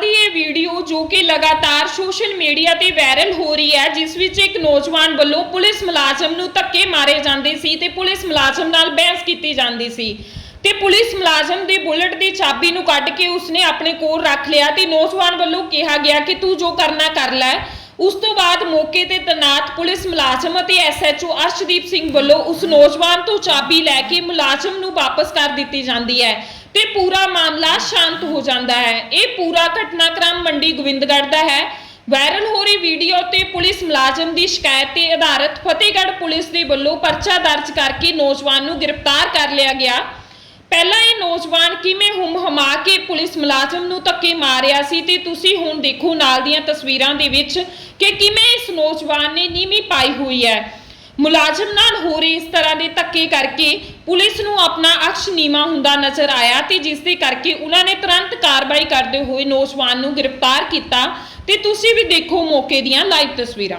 ਦੀ ਇਹ ਵੀਡੀਓ ਜੋ ਕਿ ਲਗਾਤਾਰ ਸੋਸ਼ਲ ਮੀਡੀਆ ਤੇ ਵਾਇਰਲ ਹੋ ਰਹੀ ਹੈ, ਜਿਸ ਵਿੱਚ ਇੱਕ ਨੌਜਵਾਨ ਵੱਲੋਂ ਪੁਲਿਸ ਮੁਲਾਜ਼ਮ ਨੂੰ ਧੱਕੇ ਮਾਰੇ ਜਾਂਦੇ ਸੀ ਤੇ ਪੁਲਿਸ ਮੁਲਾਜ਼ਮ ਨਾਲ ਬਹਿਸ ਕੀਤੀ ਜਾਂਦੀ ਸੀ। ਤੇ ਪੁਲਿਸ ਮੁਲਾਜ਼ਮ ਦੇ ਬੁਲਟ ਦੀ ਚਾਬੀ ਨੂੰ ਕੱਢ ਕੇ ਉਸਨੇ ਆਪਣੇ ਕੋਲ ਰੱਖ ਲਿਆ ਤੇ ਨੌਜਵਾਨ ਵੱਲੋਂ ਕਿਹਾ ਗਿਆ ਕਿ ਤੂੰ ਜੋ ਕਰਨਾ ਕਰ ਲੈ। ਉਸ ਤੋਂ ਬਾਅਦ ਮੌਕੇ ਤੇ ਤੈਨਾਤ ਪੁਲਿਸ ਮੁਲਾਜ਼ਮ ਅਤੇ ਐਸਐਚਓ ਅਰਸ਼ਦੀਪ ਸਿੰਘ ਵੱਲੋਂ ਉਸ ਨੌਜਵਾਨ ਤੋਂ ਚਾਬੀ ਲੈ ਕੇ ਮੁਲਾਜ਼ਮ ਨੂੰ ਵਾਪਸ ਕਰ ਦਿੱਤੀ ਜਾਂਦੀ ਹੈ। ਤੇ ਪੂਰਾ ਮਾਮਲਾ ਸ਼ਾਂਤ ਹੋ ਜਾਂਦਾ ਹੈ। ਇਹ ਪੂਰਾ ਘਟਨਾਕ੍ਰਮ ਮੰਡੀ ਗੋਬਿੰਦਗੜ੍ਹ ਦਾ ਹੈ। ਵਾਇਰਲ ਹੋ ਰਹੀ ਵੀਡੀਓ ਤੇ ਪੁਲਿਸ ਮੁਲਾਜ਼ਮ ਦੀ ਸ਼ਿਕਾਇਤ ਤੇ ਆਧਾਰਿਤ ਫਤਿਹਗੜ੍ਹ ਪੁਲਿਸ ਦੇ ਵੱਲੋਂ ਪਰਚਾ ਦਰਜ ਕਰਕੇ ਨੌਜਵਾਨ ਨੂੰ ਗ੍ਰਿਫਤਾਰ ਕਰ ਲਿਆ ਗਿਆ। ਪਹਿਲਾਂ ਇਹ ਨੌਜਵਾਨ ਕਿਵੇਂ ਹੁਮ ਹਮਾ ਕੇ ਪੁਲਿਸ ਮੁਲਾਜ਼ਮ ਨੂੰ ਧੱਕੇ ਮਾਰਿਆ ਸੀ ਤੇ ਤੁਸੀਂ ਹੁਣ ਦੇਖੋ ਨਾਲ ਦੀਆਂ ਤਸਵੀਰਾਂ ਦੇ ਵਿੱਚ ਕਿ ਕਿਵੇਂ ਇਸ ਨੌਜਵਾਨ ਨੇ ਨੀਵੀਂ ਪਾਈ ਹੋਈ ਹੈ। ਮੁਲਾਜ਼ਮ ਨਾਲ ਹੋ ਰਹੇ ਇਸ ਤਰ੍ਹਾਂ ਦੇ ਧੱਕੇ ਕਰਕੇ ਪੁਲਿਸ ਨੂੰ ਆਪਣਾ ਅਕਸ਼ ਨੀਵਾ ਹੁੰਦਾ ਨਜ਼ਰ ਆਇਆ ਤੇ ਜਿਸ ਦੇ ਕਰਕੇ ਉਹਨਾਂ ਨੇ ਤੁਰੰਤ ਕਾਰਵਾਈ ਕਰਦੇ ਹੋਏ ਨੌਜਵਾਨ ਨੂੰ ਗ੍ਰਿਫਤਾਰ ਕੀਤਾ ਤੇ ਤੁਸੀਂ ਵੀ ਦੇਖੋ ਮੌਕੇ ਦੀਆਂ ਲਾਈਵ ਤਸਵੀਰਾਂ।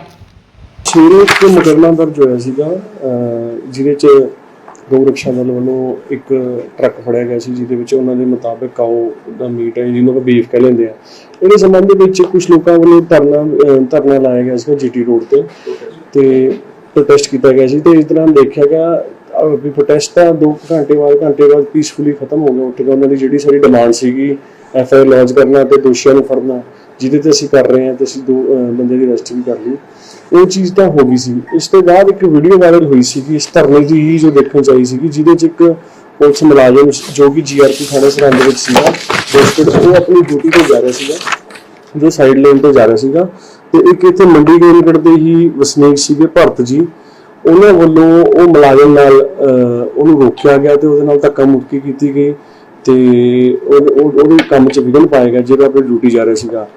ਛੇਰੇ ਇੱਕ ਮੁਕੱਦਮਾ ਦਰਜ ਹੋਇਆ ਸੀਗਾ, ਅਹ, ਜਿਹਦੇ ਚ ਗਊ ਰਕਸ਼ਾ ਦਲ ਵੱਲੋਂ ਇੱਕ ਟਰੱਕ ਫੜਿਆ ਗਿਆ ਸੀ, ਜਿਹਦੇ ਵਿੱਚ ਉਹਨਾਂ ਦੇ ਮੁਤਾਬਕ ਕਾਓ ਦਾ ਮੀਟ ਹੈ, ਜਿਹਨੂੰ ਕਿ ਬੀਫ ਕਹਿ ਲੈਂਦੇ ਆ। ਇਹਦੇ ਸੰਬੰਧ ਦੇ ਵਿੱਚ ਕੁਝ ਲੋਕਾਂ ਵੱਲੋਂ ਧਰਨਾ, ਅਹ, ਧਰਨਾ ਲਾਇਆ ਗਿਆ ਸੀ ਜੀਟੀ ਰੋਡ ਤੇ ਤੇ ਪ੍ਰੋਟੈਸਟ ਕੀਤਾ ਗਿਆ ਸੀ ਤੇ ਇਸ ਤਰ੍ਹਾਂ ਦੇਖਿਆ ਗਿਆ ਵੀ ਪ੍ਰੋਟੈਸਟ ਤਾਂ 2 ਘੰਟੇ ਬਾਅਦ ਘੰਟੇ ਬਾਅਦ ਪੀਸਫੁਲੀ ਖਤਮ ਹੋ ਗਿਆ। ਉੱਠ ਕੇ ਉਹਨਾਂ ਦੀ ਜਿਹੜੀ ਸਾਰੀ ਡਿਮਾਂਡ ਸੀਗੀ ਐਫ ਆਈ ਲੌਂਚ ਕਰਨਾ ਤੇ ਦੋਸ਼ੀਆਂ ਨੂੰ ਫੜਨਾ, ਜਿਹਦੇ ਤੇ ਅਸੀਂ ਕਰ ਰਹੇ ਹਾਂ ਤੇ ਅਸੀਂ ਦੋ ਬੰਦੇ ਦੀ ਅਰੈਸਟ ਵੀ ਕਰ ਲਈ। ਉਹ ਚੀਜ਼ ਤਾਂ ਹੋ ਗਈ ਸੀ। ਇਸ ਤੋਂ ਬਾਅਦ ਇੱਕ ਵੀਡੀਓ ਵਾਇਰਲ ਹੋਈ ਸੀ ਕਿ ਇਸ ਧਰਨੇ ਦੀ ਹੀ ਜੋ ਦੇਖਣ ਚ ਸੀ ਜਿਹਦੇ ਚ ਇੱਕ ਪੁਲਿਸ ਮੁਲਾਜ਼ਮ ਜੋ ਕਿ ਜੀਆਰਪੀ ਥਾਣੇ ਸਰਹੰਦ ਵਿੱਚ ਸੀਗਾ ਉਹ ਆਪਣੀ ਡਿਊਟੀ ਤੇ ਜਾ ਰਿਹਾ ਸੀਗਾ। ਜੋ ਸਾਈਡ ਲੇਨ ਤੇ ਜਾ ਰਿਹਾ ਸੀਗਾ ਤੇ ਇੱਕ ਇੱਥੇ ਮੰਡੀ ਗੋਰੀਗੜ ਦੇ ਹੀ ਵਸਨੀਕ ਸੀਗੇ ਭਰਤ ਜੀ। ਉਹਨਾਂ ਵੱਲੋਂ ਉਹ ਮੁਲਾਜ਼ਮ ਨਾਲ ਉਹਨੂੰ ਰੋਕਿਆ ਗਿਆ ਤੇ ਉਹਦੇ ਨਾਲ ਧੱਕਾ ਮੁੱਕੀ ਕੀਤੀ ਗਈ ਤੇ ਉਹਦੇ ਕੰਮ 'ਚ ਵਿਘਨ ਪਾਇਆ ਗਿਆ ਜਿਹੜਾ ਆਪਣੀ ਡਿਊਟੀ ਜਾ ਰਿਹਾ ਸੀਗਾ।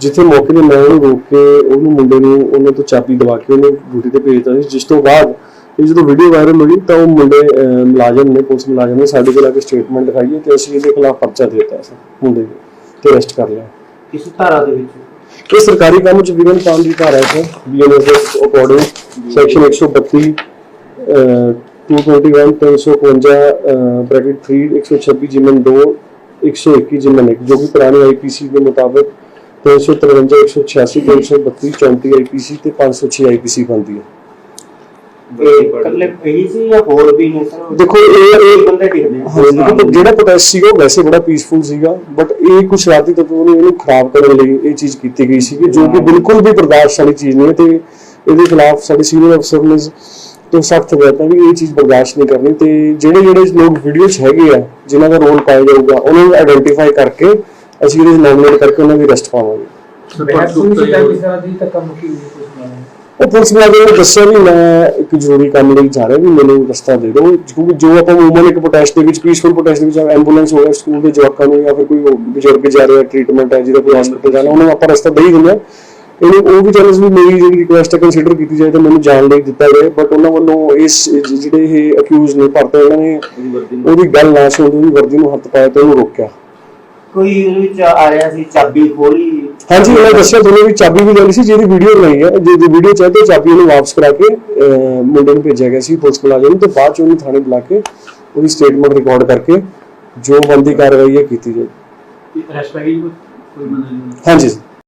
ਜਿੱਥੇ ਮੌਕੇ ਤੇ ਮੈਂ ਉਹਨੂੰ ਰੋਕ ਕੇ ਉਹਨੂੰ ਮੁੰਡੇ ਨੂੰ ਉਹਨਾਂ ਤੋਂ ਚਾਬੀ ਦਵਾ ਕੇ ਉਹਨੂੰ ਡਿਊਟੀ ਤੇ ਭੇਜਤਾ ਸੀ। ਜਿਸ ਤੋਂ ਬਾਅਦ ਇਹ ਜਦੋਂ ਵੀਡੀਓ ਵਾਇਰਲ ਹੋਈ ਤਾਂ ਉਹ ਮੁੰਡੇ ਮੁਲਾਜ਼ਮ ਨੇ, ਪੁਲਿਸ ਮੁਲਾਜ਼ਮ ਨੇ ਸਾਡੇ ਕੋਲ ਆ ਕੇ ਸਟੇਟਮੈਂਟ ਲਿਖਾਈ ਤੇ ਅਸੀਂ ਇਹਦੇ ਖਿਲਾਫ ਪਰਚਾ ਦੇ ਦਿੱਤਾ ਸੀ, ਮੁੰਡੇ ਦੇ ਤੇ ਅਰੈਸਟ ਕਰ ਲਿਆ। ਕਿਸ ਧਾਰਾ ਦੇ ਵਿੱਚ? ਇਹ ਸਰਕਾਰੀ ਕੰਮ ਚ ਵਿਗਨ ਪਾਉਣ ਦੀ ਧਾਰਾ ਹੈ ਬੀਐਨਐਸ ਦੇ ਅਕੋਰਡਿੰਗ ਸੈਕਸ਼ਨ 132 ਅਹ, 221 352 ਬ੍ਰੈਕਟ 3 126 ਜਿਮਨ 2 121 ਜਿਮਨ 1 ਜੋ ਕਿ ਪੁਰਾਣੀ ਆਈਪੀਸੀ ਦੇ ਮੁਤਾਬਕ 353 186 332 34 ਆਈਪੀਸੀ ਤੇ 506 ਆਈਪੀਸੀ ਬਣਦੀ ਹੈ। ਇਹ ਇਕੱਲੇ ਇਹੀ ਸੀ ਜਾਂ ਹੋਰ ਵੀ ਨੇ ਸਰ? ਦੇਖੋ ਇਹ ਇਹ ਬੰਦੇ ਦਿਖਦੇ ਆ? ਹਾਂ ਦੇਖੋ ਜਿਹੜਾ ਪ੍ਰੋਟੈਸਟ ਸੀਗਾ ਉਹ ਵੈਸੇ ਬੜਾ ਪੀਸਫੁਲ ਸੀਗਾ ਬਟ ਇਹ ਕੁਝ ਰਾਤੀ ਤੱਤਵ ਨੇ ਇਹਨੂੰ ਖਰਾਬ ਕਰਨ ਲਈ ਇਹ ਚੀਜ਼ ਕੀਤੀ ਗਈ ਸੀ ਜੋ ਕਿ ਬਿਲਕੁਲ ਵੀ ਬਰਦਾਸ਼ਤ ਵਾਲੀ ਚੀਜ਼ ਨਹੀਂ ਹੈ ਤੇ ਇਹਦੇ ਖਿਲਾਫ ਸਾਡੇ ਸੀਨੀਅਰ ਅਫਸਰ ਨੇ ਤੋਂ ਸਖਤ ਹਦਾਇਤਾਂ ਵੀ ਇਹ ਚੀਜ਼ ਬਰਦਾਸ਼ਤ ਨਹੀਂ ਕਰਨੀ ਤੇ ਜਿਹੜੇ ਜਿਹੜੇ ਲੋਕ ਵੀਡੀਓ 'ਚ ਹੈਗੇ ਆ ਜਿਨ੍ਹਾਂ ਦਾ ਰੋਲ ਪਾਇਆ ਜਾਊਗਾ ਉਹਨਾਂ ਨੂੰ ਆਇਡੈਂਟੀਫਾਈ ਕਰਕੇ ਅਸੀਂ ਇਹਦੇ ਨੋਮੀਨੇਟ ਕਰਕੇ ਉਹਨਾਂ ਦੀ ਅਰੈਸਟ ਪਾਵਾਂਗੇ। ਬਹਿਸ ਹੋਈ ਸੀ ਤਾਂ ਕਿਸ ਤਰ੍ਹਾਂ ਦੀ ਧੱਕਾ ਮੁੱਕੀ ਹੋਈ ਕੁਝ ਨਾ ਉਹ ਪੁਲਿਸ ਮੁਲਾਜ਼ਮ ਨੇ ਦੱਸਿਆ ਵੀ ਮੈਂ ਇੱਕ ਜ਼ਰੂਰੀ ਕੰਮ ਲਈ ਜਾ ਰਿਹਾ ਵੀ ਮੈਨੂੰ ਰਸਤਾ ਦੇ ਦਿਓ, ਕਿਉਂਕਿ ਜੋ ਆਪਾਂ ਉਮੂਮਨ ਇੱਕ ਪ੍ਰੋਟੈਸਟ ਦੇ ਵਿੱਚ ਪੀਸਫੁਲ ਪ੍ਰੋਟੈਸਟ ਦੇ ਵਿੱਚ ਐਂਬੂਲੈਂਸ ਹੋਇਆ ਸਕੂਲ ਦੇ ਜਵਾਕਾਂ ਨੂੰ, ਜਾਂ ਫਿਰ ਕੋਈ ਬਜ਼ੁਰਗ ਜਾ ਰਿਹਾ ਟ੍ਰੀਟਮੈਂਟ ਹੈ, ਜਿਹਦਾ ਕੋਈ ਹਸਪੀਟਲ ਜਾਣਾ, ਉਹਨਾਂ ਨੂੰ ਆਪਾਂ ਰਸਤਾ ਦੇ ਹੀ ਦਿੰਦੇ ਹਾਂ। ਇਹਨੂੰ ਉਹ ਵੀ ਚੈਨਲਸ ਵੀ ਮੇਰੀ ਜਿਹੜੀ ਰਿਕੁਐਸਟ ਹੈ ਕੰਸੀਡਰ ਕੀਤੀ ਜਾਏ ਤਾਂ ਮੈਨੂੰ ਜਾਣ ਲਈ ਦਿੱਤਾ ਜਾਏ ਬਟ ਉਹਨਾਂ ਵੱਲੋਂ ਇਸ ਜਿਹੜੇ ਇਹ ਅਕਿਊਜ਼ ਨੇ, ਭਰਤੇ ਉਹਨਾਂ ਨੇ, ਉਹਦੀ ਗੱਲ ਨਾ ਸੁਣਦੇ ਉਹਦੀ ਵਰਦੀ ਨੂੰ ਹੱਥ ਪਾਇਆ ਤੇ ਉਹਨੂੰ ਰੋਕਿਆ। ਕੋਈ ਇਹਦੇ ਵਿੱਚ ਆ ਰਿਹਾ ਸੀ ਚਾਬੀ ਖੋਲੀ? ਹਾਂਜੀ ਉਹਨਾਂ ਦੱਸਿਆ ਤੁਹਾਨੂੰ ਵੀ ਚਾਬੀ ਵੀ ਲੈਣੀ ਸੀ ਜਿਹਦੀ ਵੀਡੀਓ ਬਣਾਈ ਹੈ ਜਿਹਦੀ ਵੀਡੀਓ ਚਾਹਤੇ ਚਾਬੀ ਉਹਨੂੰ ਵਾਪਸ ਕਰਾ ਕੇ ਮੁੰਡੇ ਨੂੰ ਭੇਜਿਆ ਗਿਆ ਸੀ ਪੁਲਿਸ ਮੁਲਾਜ਼ਮ ਨੂੰ ਤੇ ਬਾਅਦ ਚ ਉਹਨੂੰ ਥਾਣੇ ਬੁਲਾ ਕੇ ਉਹਦੀ ਸਟੇਟਮੈਂਟ ਰਿਕਾਰਡ ਕਰਕੇ ਜੋ ਬੰਦੀ ਕਾਰਵਾਈ ਹੈ ਕੀਤੀ ਜਾਏ ਅਰੈਸਟ ਪੈ ਗਈ ਕੋਈ? ਬੰਦਾ ਹਾਂਜੀ।